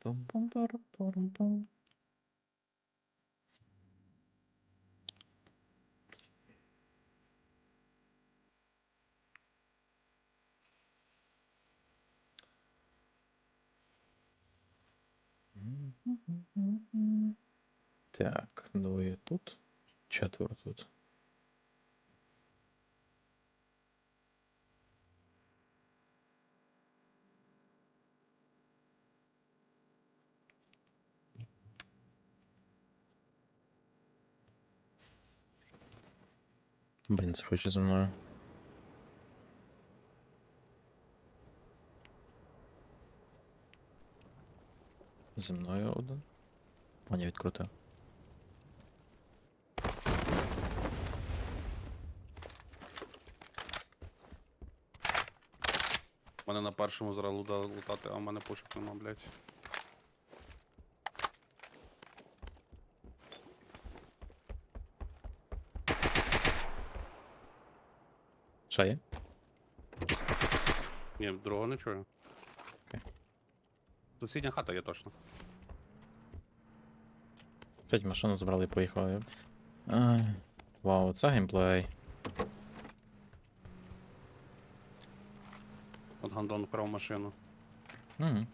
Пум-пум-парам-парам-пам. Так, двоє тут, четверо тут. Блін, це хоче зі мною. Зі мною один. О, відкрутив. У мене на першому зараз луда лутати, а в мене пушок нема, блядь. Що є? Ні, другого не чую. Окей. Сусідня хата є точно. П'ять машину забрали і поїхали. Ай. Вау, це геймплей. От гандон вкрав машину. Угу.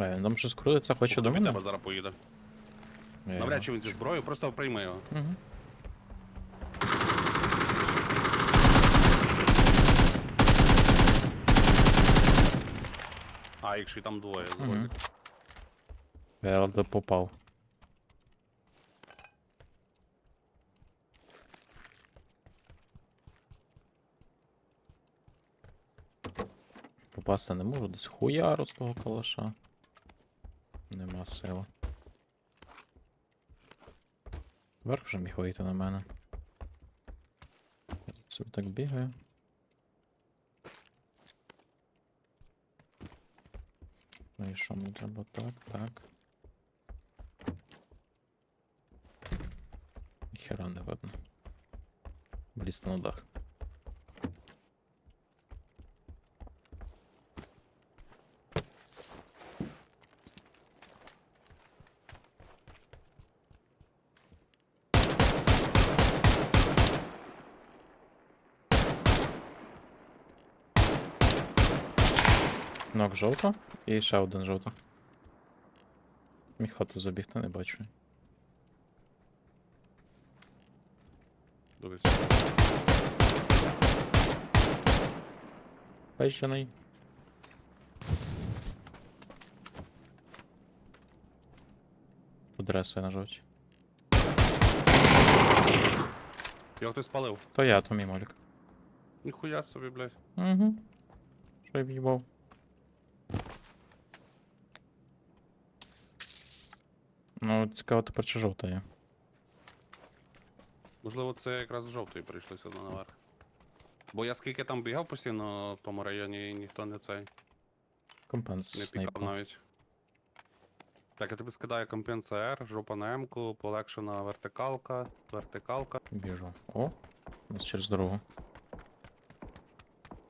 Бля, він там щось крутиться, хоче до мене. тебе зараз поїде. Я Навряд чи він зі зброєю, просто прийми його. Угу. А, якщо і там двоє. Мгм. вроді. Я ледве попав. Попасти не можу, десь хуяру з того калаша. Сили. Верх вже міг вийти на мене. Я тут собі так бігаю. Ну і що мені треба? Так, так. Ніхера не видно. Влізти на дах. Нок жовто і ще один жовто. Міг хату забігти, не бачу. Дивись. Пейщений. Тут на жовті. Його хтось спалив. То я, то мій молік. Ніхуя собі, блядь. Угу. Що я в'їбав? Ну, цікаво тепер чи жовта є. Можливо, це якраз з жовтої прийшли сюди наверх. Бо я скільки там бігав постійно в тому районі, і ніхто не цей Компенс не пікав снайпа. навіть. Так, я тобі скидаю компенса R, жопа на М-ку, полегшена вертикалка, вертикалка. Біжу. О, у нас через дорогу.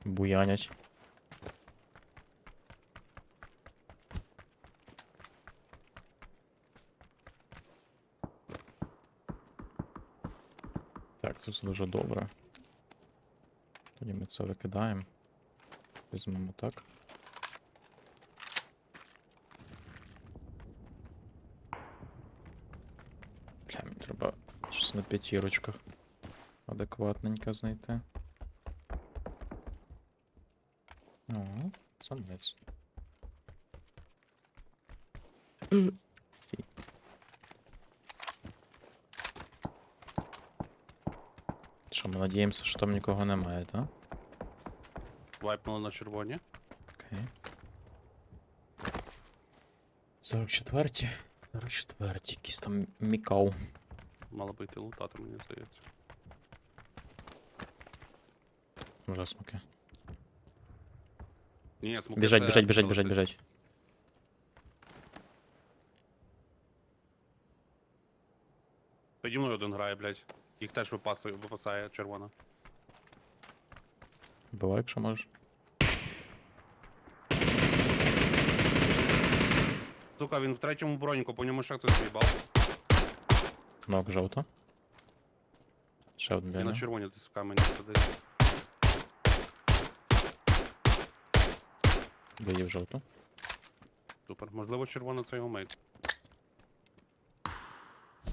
Буянять. Так, це все дуже добре. Тоді ми це викидаємо. Візьмемо так. Бля, мені треба щось на п'ятірочках адекватненько знайти. О, самець. Стій. Що, ми надіємося, що там нікого немає, так? Вайпнули на червоні. Окей. 44. 44. Якийсь там мікау. Мало би йти лутати, мені здається. Вже смоки. Ні, смоки Біжать, це біжать, біжать, біжать, біжать. Тоді мною один грає, блядь. Їх теж випасує, випасає червона. Бувай, якщо можеш. Сука, він в третьому броніку, по ньому ще хтось їбав. Ног жовто. Ще один І на червоні десь в камені сидить. Доїв жовту. Супер. Можливо, червона це його мейт.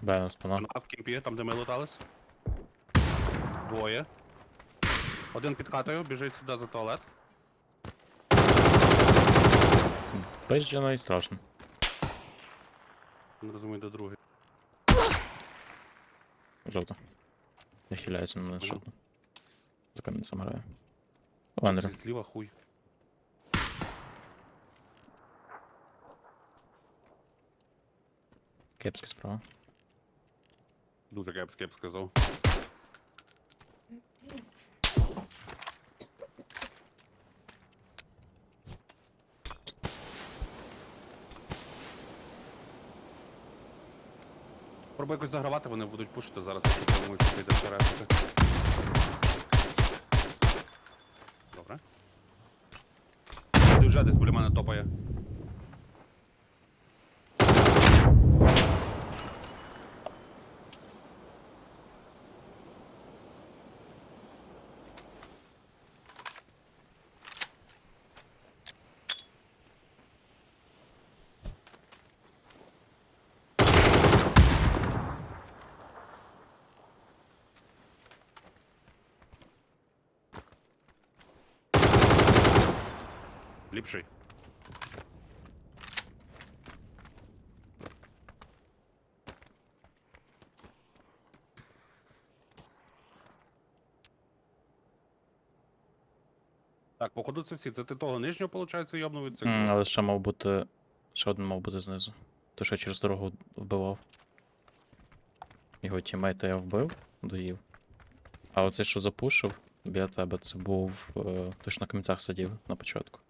Б на спина. А в кімпі, там де ми лутались. Двоє. Один під хатою, біжить сюди за туалет. Пизджено і страшно. Не розумію, де другий. Жовто. Я хиляюся на жовту. За камінцем граю. Вандер. Зліва хуй. Кепський справа. Дуже кепський, я б сказав. Пробуй якось догравати, вони будуть пушити зараз, якщо планують, що ти йдеш. Добре. Вже десь біля мене топає. Ліпший. Так, походу це всі. Це ти того нижнього, виходить, йобнув від цих. М. Але ще мав бути. Ще один мав бути знизу. То що я через дорогу вбивав. Його тімейта я вбив, доїв. А оцей, що запушив біля тебе, це був. Е, той, що на камінцях сидів на початку.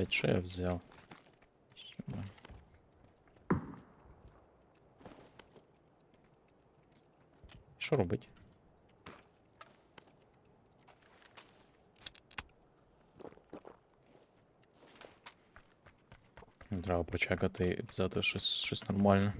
Блять, що я? Сюди. Що робить? Треба прочекати і взяти щось, щось нормальне.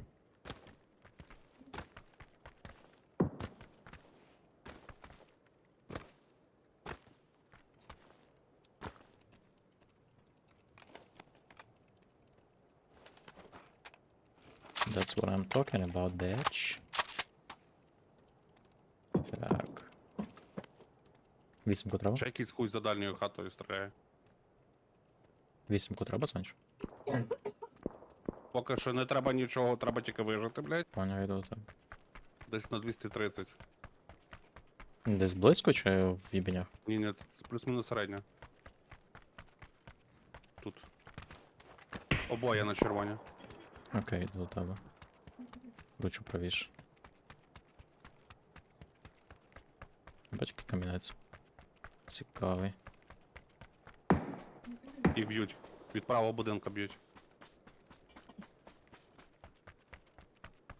Talking about, bitch. Так. Вісімку треба? Ще якийсь хуй за дальньою хатою стріляє. Вісімку треба, Санч? Поки що не треба нічого, треба тільки вижити, блядь. Поняв, йду тебе. Десь на 230. Десь близько чи в їбенях? Ні, ні, це плюс-мінус середня. Тут. Обоє на червоні. Окей, йду до тебе. Кручу правіше. Батьки камінець. Цікавий. Їх б'ють. Від правого будинка б'ють.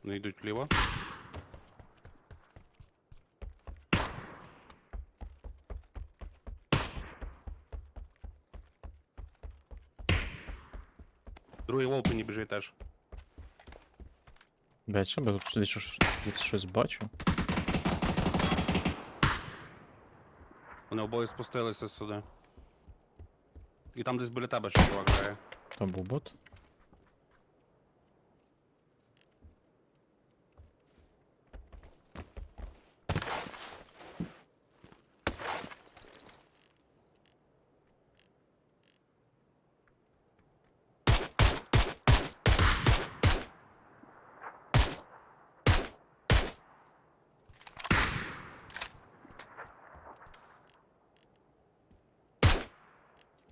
Не йдуть вліво. Другий в опені біжить теж. Блять, що я тут десь щось бачу? Вони обоє спустилися сюди. І там десь біля тебе ще чувак грає. Там був бот.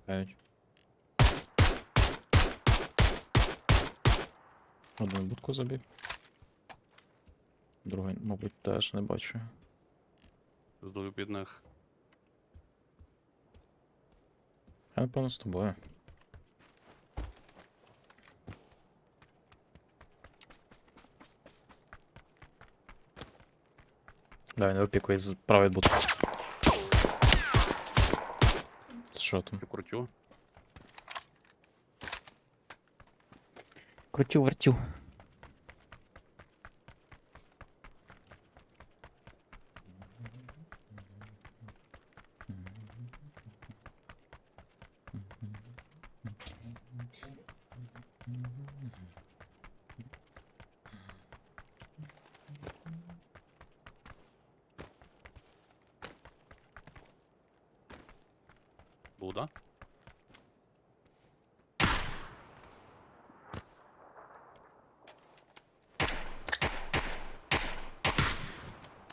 П'ять. Одну будку забіг. Другий, мабуть, теж не бачу. Здую під. Я напевно з тобою. Давай, не опікуй з правої будки. Що там? Я крутю. Крутю, вертю.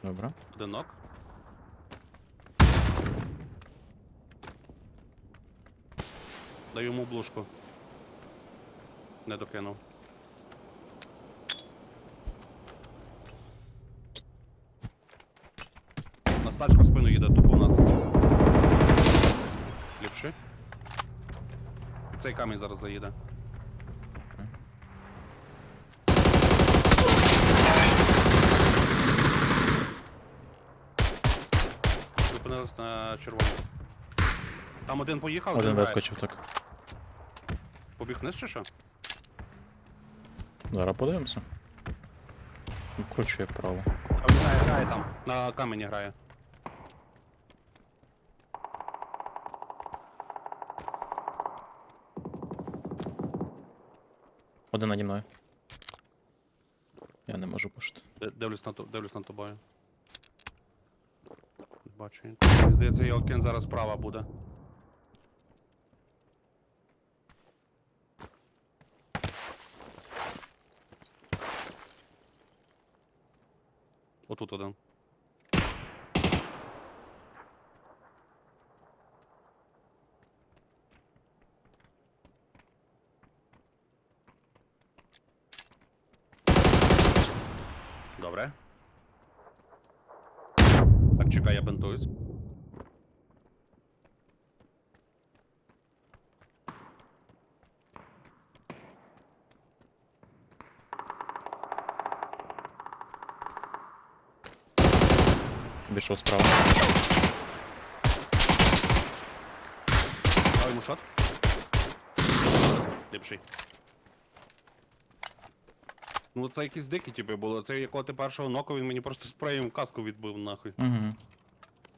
Добре. Одинок. Даю йому блушку. Не докинув. На стачку спину їде, тупо у нас. Ліпши. І цей камінь зараз заїде. Зупинились на червоному. Там один поїхав, Один грає. вискочив так. Побіг вниз чи що? Зараз подивимося. Кручу я вправо. А він грає, грає там. На камені грає. Один наді мною. Я не можу пушити. Д- Дивлюсь на, то- дивлюсь на тобою. Бачу. Мені Здається, його кен зараз справа буде. Отут один. Добре. Так, чекай, я бентуюсь. Обійшов справа. Дав йому шот. Ліпший. Ну це якісь дикі типи були. Це якого ти першого ноку, він мені просто спреєм каску відбив нахуй. Угу.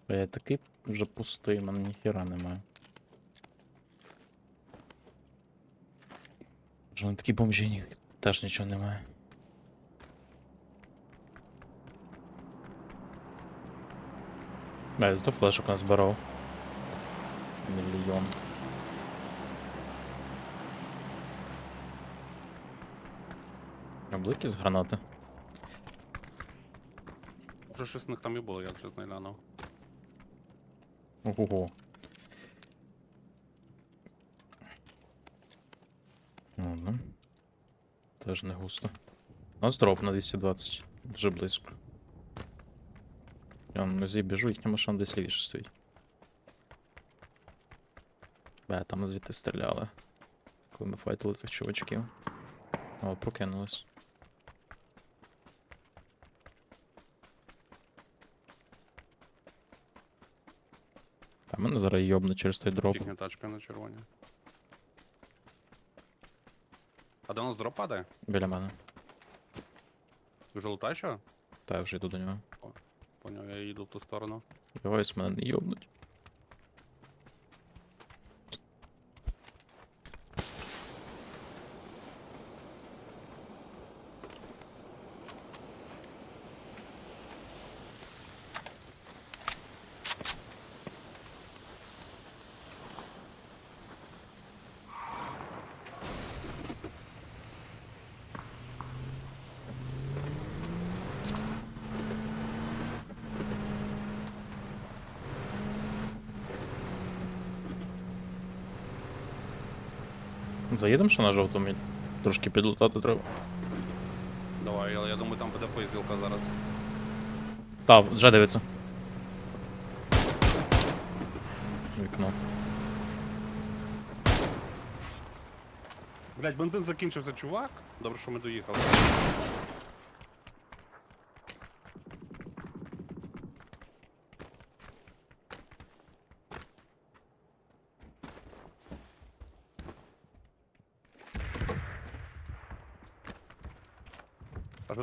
Я такий вже пустий, мене ніхіра немає. Вже вони такі бомжі, ні- теж нічого немає. Да, я зато флешок назбирав. Мільйон. Були якісь гранати? Вже щось в них там і було, я вже не глянув. Ого. Ладно. Теж не густо. У нас дроп на 220. Дуже близько. Я на нозі біжу, їхня машина десь лівіше стоїть. Бе, там звідти стріляли. Коли ми файтили цих чувачків. О, прокинулись. А мене зараз йобне через той дроп. Їхня тачка на червоні. А де у нас дроп падає? Біля мене. Ви вже лутаєш його? Та я вже йду до нього. Поняв, я їду в ту сторону. Сподіваюсь, мене не йобнуть. Заїдемо ще на жовтому? Трошки підлутати треба. Давай, але я думаю, там буде поїздилка зараз. Та, вже дивиться. Вікно. Блять, бензин закінчився, чувак. Добре, що ми доїхали.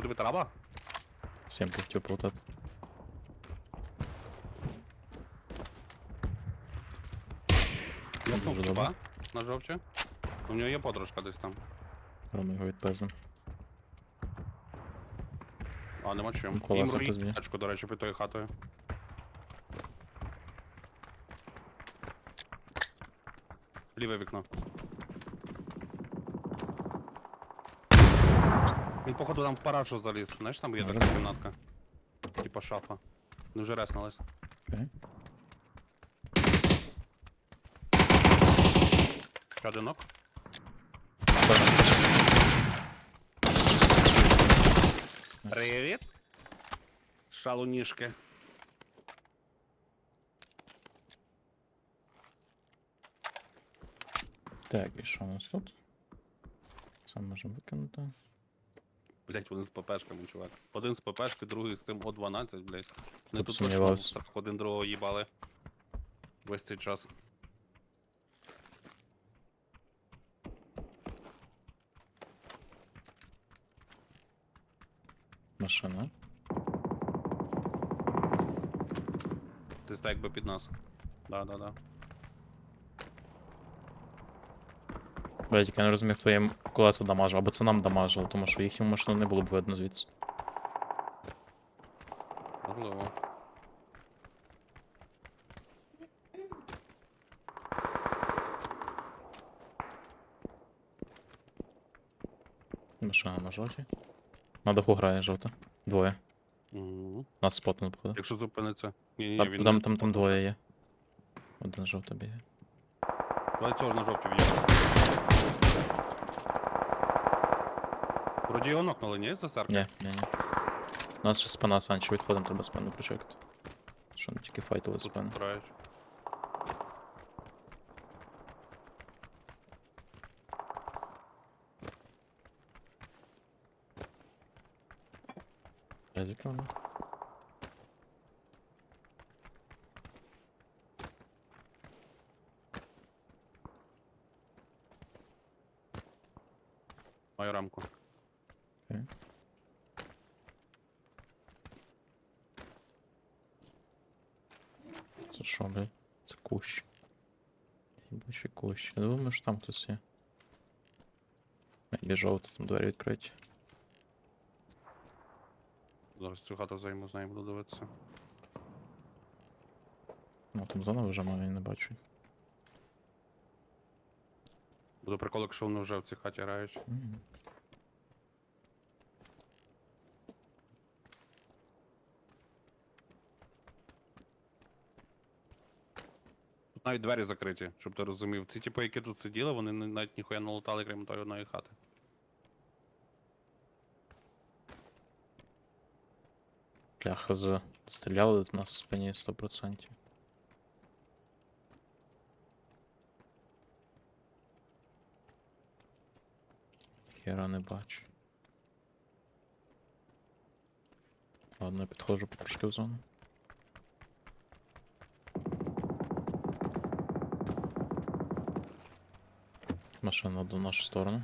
Тобі треба? Всім хотів плутати. Я Дуже типа добре. на жовті. У нього є подружка десь там. Робимо його відпезнем. А, нема чим. Колеса позб'є. тачку, до речі, під тою хатою. Ліве вікно. Він, походу, там в парашу заліз. Знаєш, там є Може така бути. кімнатка. Типа шафа. Ну вже реснулась. Окей. Ще один нок. Привіт. Шалунішки. Так, і що у нас тут? Це можемо викинути. Блять, вони з ППшками, чувак. Один з ППшки, другий з тим О12, блять. Не Тут сумнівався. так один другого їбали. Весь цей час. Машина. Десь так якби під нас. Да, да, да. Тільки я не розумію, хто їм колеса дамажив, або це нам дамажило, тому що їхню машину не було б видно звідси. Можливо. Машина на жовтій. На даху грає жовта. Двоє. Угу. Нас спотно походу. Якщо зупиниться. Ні, ні, Там, він там, там, там двоє є. Один жовта бігає. Давай цього на жовті в'їхав. Вроді його нокнули, ні? За серки? Ні, ні, ні. У нас ще спина Санчо, відходимо, треба спину прочекати. Що не тільки файтили Тут спини. грають. Я. Маю рамку. Це що, блядь? Це кущ. Єбучий кущ. Я думаю, що там хтось є. Є жовто, там двері відкриті. Зараз цю хату займу, з нею буду дивитися. Ну там зона вижимає, я не бачу. Буду прикол, якщо вони вже в цій хаті грають. Мгм. Тут навіть двері закриті, щоб ти розумів. Ці типи, які тут сиділи, вони навіть ніхуя не лутали, крім тої одної хати. Бляха з стріляли до нас в спині 100%. Хера не бачу. Ладно, я підходжу трошки в зону. Машина до нашу сторону.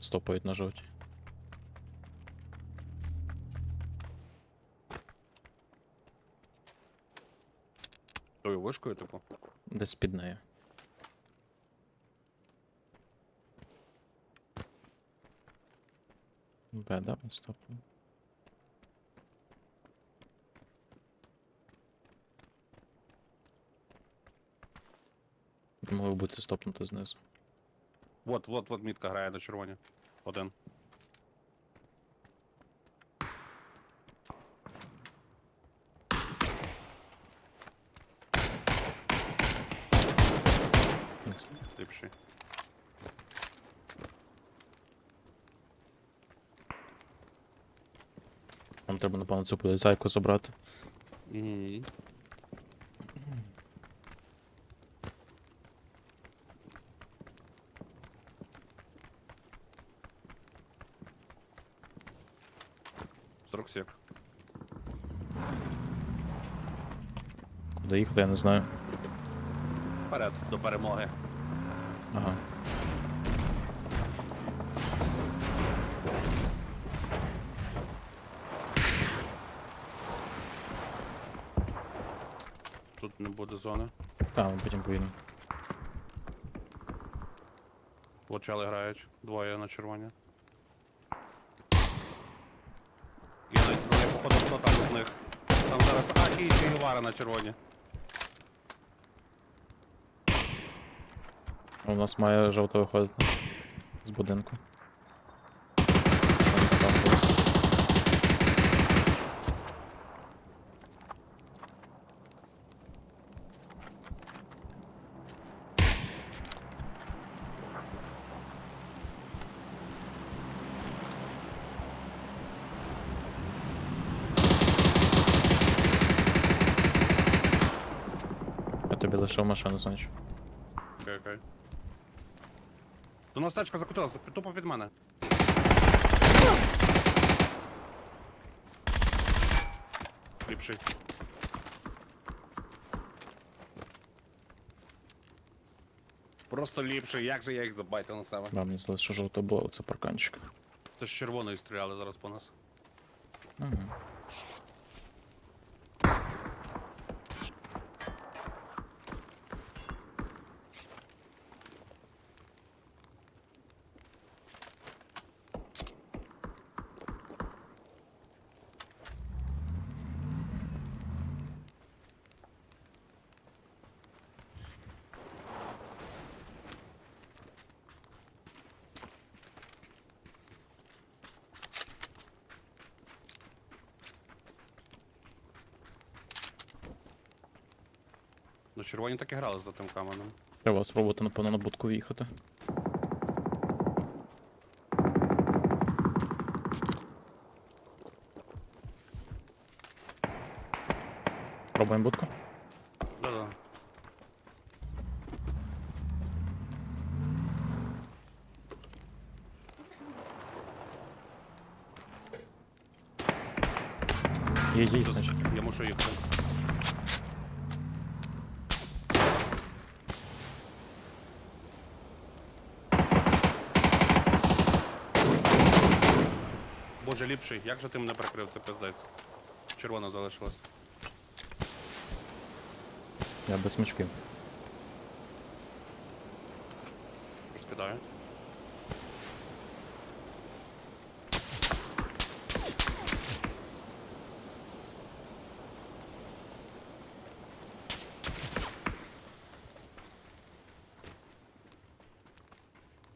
Стопають на жовтій. Тою вишкою, типу. Десь під нею. Б, да, стоп. Могло бути це стопнути знизу. Вот, вот, вот мітка грає на червоні. Один. Ясно. Ліпший. Нам треба, напевно, цю забрати. Ні-ні-ні. Куди їхати, я не знаю. Вперед до перемоги. Ага. Не. Та, ми потім поїдемо. Лочали грають. Двоє на червоні. Їдуть, вони походу хто там з них. Там зараз Акі і Гевара на червоні. У нас має жовто виходити з будинку. Тобі машину, значить. Окей, окей. До нас тачка закотилась, тупо під мене. Ліпший. Просто ліпший, як же я їх забайтив на себе. Да, мені здалося, що жовто було, це парканчик. Це з червоної стріляли зараз по нас. Угу. Ну, червоні так і грали за тим каменем. Треба спробувати, напевно, на будку в'їхати. Пробуємо будку? Да-да. Є, є, Тут значить. Я мушу їхати. Боже, ліпший, як же ти мене прикрив, це пиздець. Червона залишилась. Я без смачків. Розкидаю.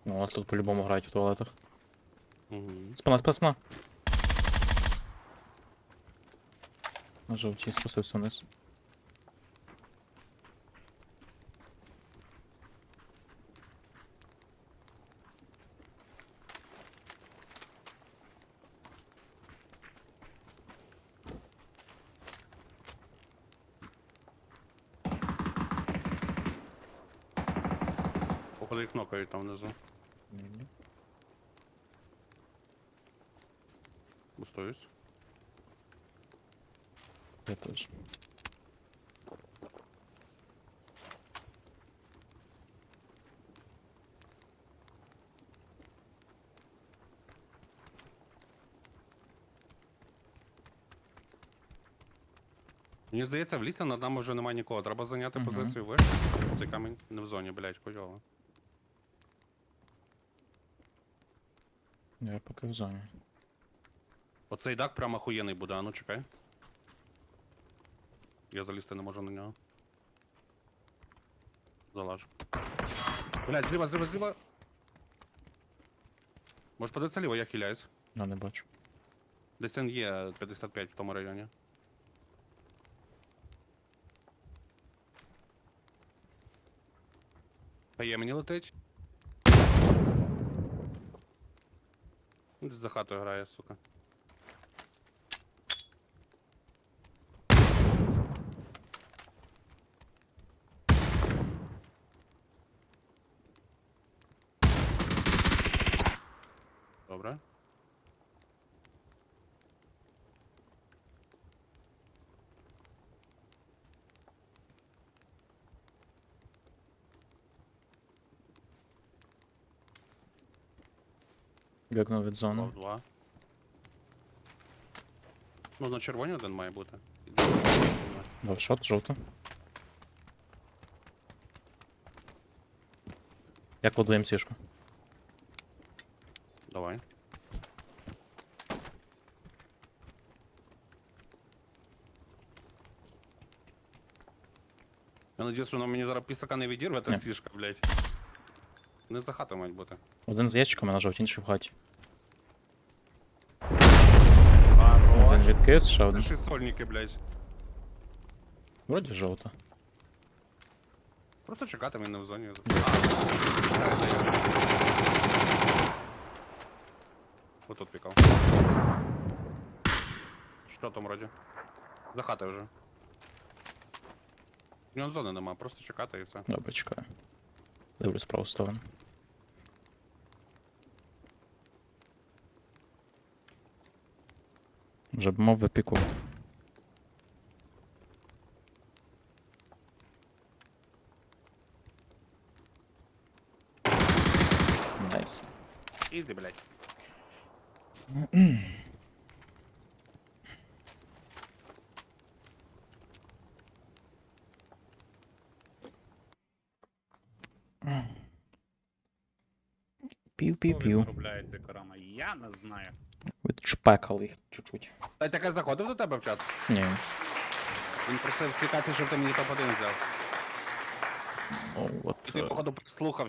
Ну, у нас тут по-любому грають в туалетах. Угу. Спина, спина, спина. На жовтій спустився вниз. Походу їх нокають там внизу. Бустуюсь. Я теж. Мені здається, в лісі над нами вже немає нікого. Треба зайняти Мгм. позицію вище. Цей камінь не в зоні, блядь, хуйово. Я поки в зоні. Оцей дак прямо охуєнний буде, а ну чекай. Я залізти не можу на нього. Залажу. Блядь, зліва, зліва, зліва. Може подивитися ліво, я хиляюсь. Я не бачу. Десь він є 55 в тому районі. А є мені летить. Десь за хатою грає, сука. Бігнув від зони. Лов два. Ну, на червоні один має бути. Дав шот, жовто. Я кладу їм сішку. Давай. Я надіюсь, воно мені зараз пісака не відірве, та Ні. сішка, блядь. Не за хатою мають бути. Один з ящиками на жовтій, інший в хаті. Хорош. Один відкис, ще один. Пиши сольники, блядь. Вроді жовта. Просто чекати він не в зоні. Ось тут пікав. Що там вроді? За хатою вже. В нього зони нема, просто чекати і все. Добре, чекаю. Дивлюсь праву сторону. Вже б мав випіку. Найс. Ізі, блядь. Пів-пів-пів. Виробляється корама. Я не знаю. Відчпекали їх чуть-чуть. Та й таке заходив до тебе в чат? Ні. Він просив цікавці, щоб ти мені топ-1 взяв. Ну, от. Ти, е, походу, слухав